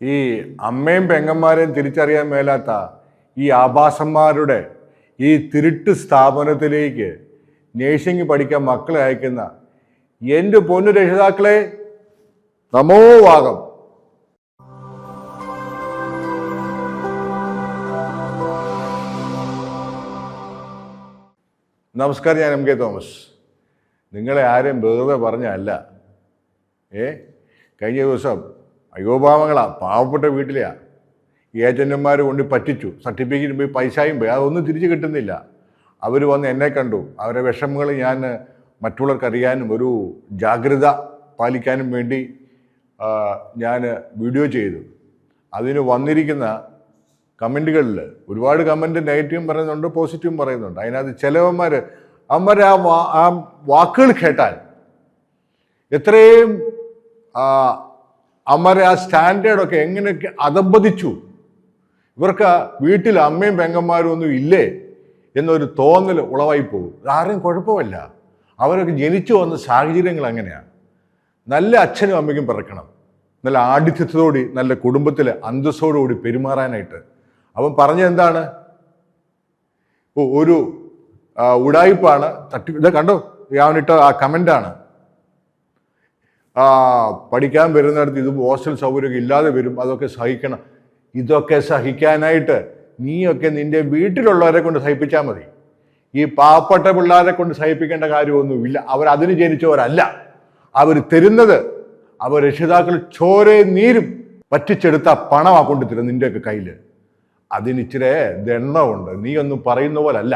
ഈ അമ്മയും പെങ്ങന്മാരെയും തിരിച്ചറിയാൻ മേലാത്ത ഈ ആഭാസന്മാരുടെ ഈ തിരുട്ട് സ്ഥാപനത്തിലേക്ക് നേഴ്സിംഗ് പഠിക്കാൻ മക്കളെ അയക്കുന്ന എന്റെ പൊന്നു രക്ഷിതാക്കളെ നമോവാകം നമസ്കാരം ഞാൻ എം കെ തോമസ്. നിങ്ങളെ ആരെയും വെറുതെ പറഞ്ഞല്ല. ഏ കഴിഞ്ഞ ദിവസം അയ്യോപാവങ്ങളാ പാവപ്പെട്ട വീട്ടിലെയാ. ഏജന്റുമാർ കൊണ്ട് പറ്റിച്ചു സർട്ടിഫിക്കറ്റ് പോയി പൈസയും പോയി അതൊന്നും തിരിച്ചു കിട്ടുന്നില്ല. അവർ വന്ന് എന്നെ കണ്ടു. അവരുടെ വിഷമങ്ങൾ ഞാൻ മറ്റുള്ളവർക്ക് അറിയാനും ഒരു ജാഗ്രത പാലിക്കാനും വേണ്ടി ഞാൻ വീഡിയോ ചെയ്തു. അതിന് വന്നിരിക്കുന്ന കമന്റുകളിൽ ഒരുപാട് കമന്റ് നെഗറ്റീവും പറയുന്നുണ്ട് പോസിറ്റീവും പറയുന്നുണ്ട്. അതിനകത്ത് ചിലവന്മാർ അവന്മാർ ആ വാക്കുകൾ കേട്ടാൽ എത്രയും ആ, അവന്മാരെ ആ സ്റ്റാൻഡേർഡൊക്കെ എങ്ങനെയൊക്കെ അതമ്പതിച്ചു? ഇവർക്ക് വീട്ടിൽ അമ്മയും പെങ്ങന്മാരും ഒന്നും ഇല്ലേ? എന്നൊരു തോന്നൽ ഉളവായി പോകും. ആരെയും കുഴപ്പമില്ല. അവരൊക്കെ ജനിച്ചു വന്ന സാഹചര്യങ്ങൾ അങ്ങനെയാണ് നല്ല അച്ഛനും അമ്മയ്ക്കും പിറക്കണം. നല്ല ആഠിത്യത്തോടുകൂടി നല്ല കുടുംബത്തിൽ അന്തസ്സോടുകൂടി പെരുമാറാനായിട്ട്. അവൻ പറഞ്ഞെന്താണ് ഒരു ഉടായിപ്പാണ്. തട്ടി ഇത് കണ്ടോ? അവനിട്ട ആ കമന്റാണ്. പഠിക്കാൻ വരുന്നിടത്ത് ഇത് ഹോസ്റ്റൽ സൗകര്യമൊക്കെ ഇല്ലാതെ വരും അതൊക്കെ സഹിക്കണം. ഇതൊക്കെ സഹിക്കാനായിട്ട് നീയൊക്കെ നിന്റെ വീട്ടിലുള്ളവരെ കൊണ്ട് സഹിപ്പിച്ചാൽ മതി. ഈ പാവപ്പെട്ട പിള്ളേരെ കൊണ്ട് സഹിപ്പിക്കേണ്ട കാര്യമൊന്നുമില്ല. അവർ അതിന് ജനിച്ചവരല്ല. അവർ തരുന്നത് അവർ രക്ഷിതാക്കൾ ചോരെ നീരും പറ്റിച്ചെടുത്ത പണമാണ് കൊണ്ട് തരും നിന്റെയൊക്കെ കയ്യിൽ അതിന് ഇച്ചിരി ദണ്ണമുണ്ട് നീ ഒന്നും പറയുന്ന പോലല്ല.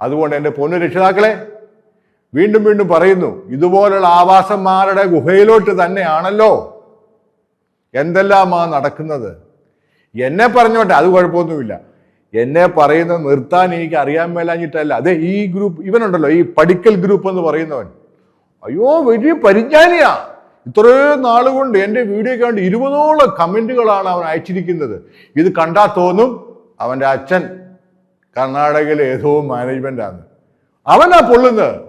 അതുകൊണ്ട് എന്റെ പൊന്നു രക്ഷിതാക്കളെ വീണ്ടും വീണ്ടും പറയുന്നു ഇതുപോലുള്ള ആവാസന്മാരുടെ ഗുഹയിലോട്ട് തന്നെയാണല്ലോ എന്തെല്ലാമാ നടക്കുന്നത്? എന്നെ പറഞ്ഞോട്ടെ അത് കുഴപ്പമൊന്നുമില്ല. എന്നെ പറയുന്നത് നിർത്താൻ എനിക്ക് അറിയാൻ മേലാഞ്ഞിട്ടല്ല. അതെ ഈ ഗ്രൂപ്പ് ഇവനുണ്ടല്ലോ ഈ പഠിക്കൽ ഗ്രൂപ്പ് എന്ന് പറയുന്നവൻ. അയ്യോ വലിയ പരിജ്ഞാനിയാ. ഇത്രയും നാളുകൊണ്ട് എന്റെ വീഡിയോ കണ്ട് ഇരുപതോളം കമന്റുകളാണ് അവൻ അയച്ചിരിക്കുന്നത്. ഇത് കണ്ടാൽ തോന്നും അവന്റെ അച്ഛൻ കർണാടകയിലെ ഏതോ മാനേജ്മെന്റാണ് അവനാ പൊള്ളുന്നത്.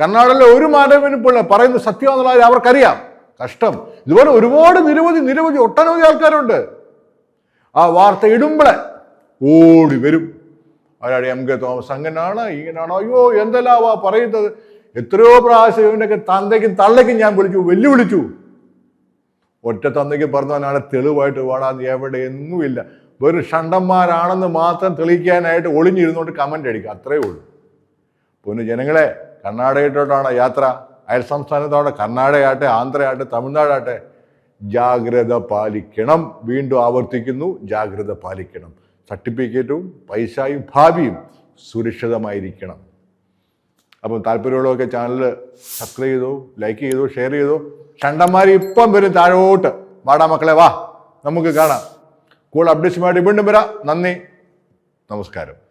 കർണാടകയിലെ ഒരു മാനേജ്മെന്റ് ഇപ്പോൾ പറയുന്നത് സത്യമാണെന്നുള്ള അവർക്കറിയാം. കഷ്ടം. ഇതുപോലെ ഒരുപാട് നിരവധി നിരവധി ഒട്ടനവധി ആൾക്കാരുണ്ട്. ആ വാർത്ത ഇടുമ്പോൾ ഓടി വരും. അവരാടെ എം കെ തോമസ്? അങ്ങനാണ് ഇങ്ങനാണോ. അയ്യോ എന്തെല്ലാവാ പറയുന്നത്? എത്രയോ പ്രാവശ്യം ഇവനൊക്കെ തന്തയ്ക്കും തള്ളയ്ക്കും ഞാൻ വിളിച്ചു വെല്ലുവിളിച്ചു. ഒറ്റ തന്തയ്ക്ക് പറഞ്ഞവനാണ് തെളിവായിട്ട് പാടാൻ എവിടെ ഇല്ല. വെറും ഷണ്ടന്മാരാണെന്ന് മാത്രം തെളിയിക്കാനായിട്ട് ഒളിഞ്ഞിരുന്നോണ്ട് കമന്റ് അടിക്കുക. അത്രയേ ഉള്ളൂ. പൊന്നു ജനങ്ങളെ കർണാടകയിലോട്ടാണ് യാത്ര. അയൽ സംസ്ഥാനത്തോടെ കർണാടകയാട്ടെ ആന്ധ്രയാട്ടെ തമിഴ്നാടാട്ടെ ജാഗ്രത പാലിക്കണം. വീണ്ടും ആവർത്തിക്കുന്നു ജാഗ്രത പാലിക്കണം. സർട്ടിഫിക്കറ്റും പൈസയും ഭാവിയും സുരക്ഷിതമായിരിക്കണം. അപ്പം താല്പര്യമുള്ളതൊക്കെ ചാനൽ സബ്സ്ക്രൈബ് ചെയ്തു ലൈക്ക് ചെയ്തു ഷെയർ ചെയ്തു. ചണ്ടന്മാർ ഇപ്പം വരും താഴോട്ട്. വാടാ മക്കളെ വാ. നമുക്ക് കാണാം. കൂടുതൽ അപ്ഡേറ്റ്സുമായിട്ട് വീണ്ടും വരാം. നന്ദി. നമസ്കാരം.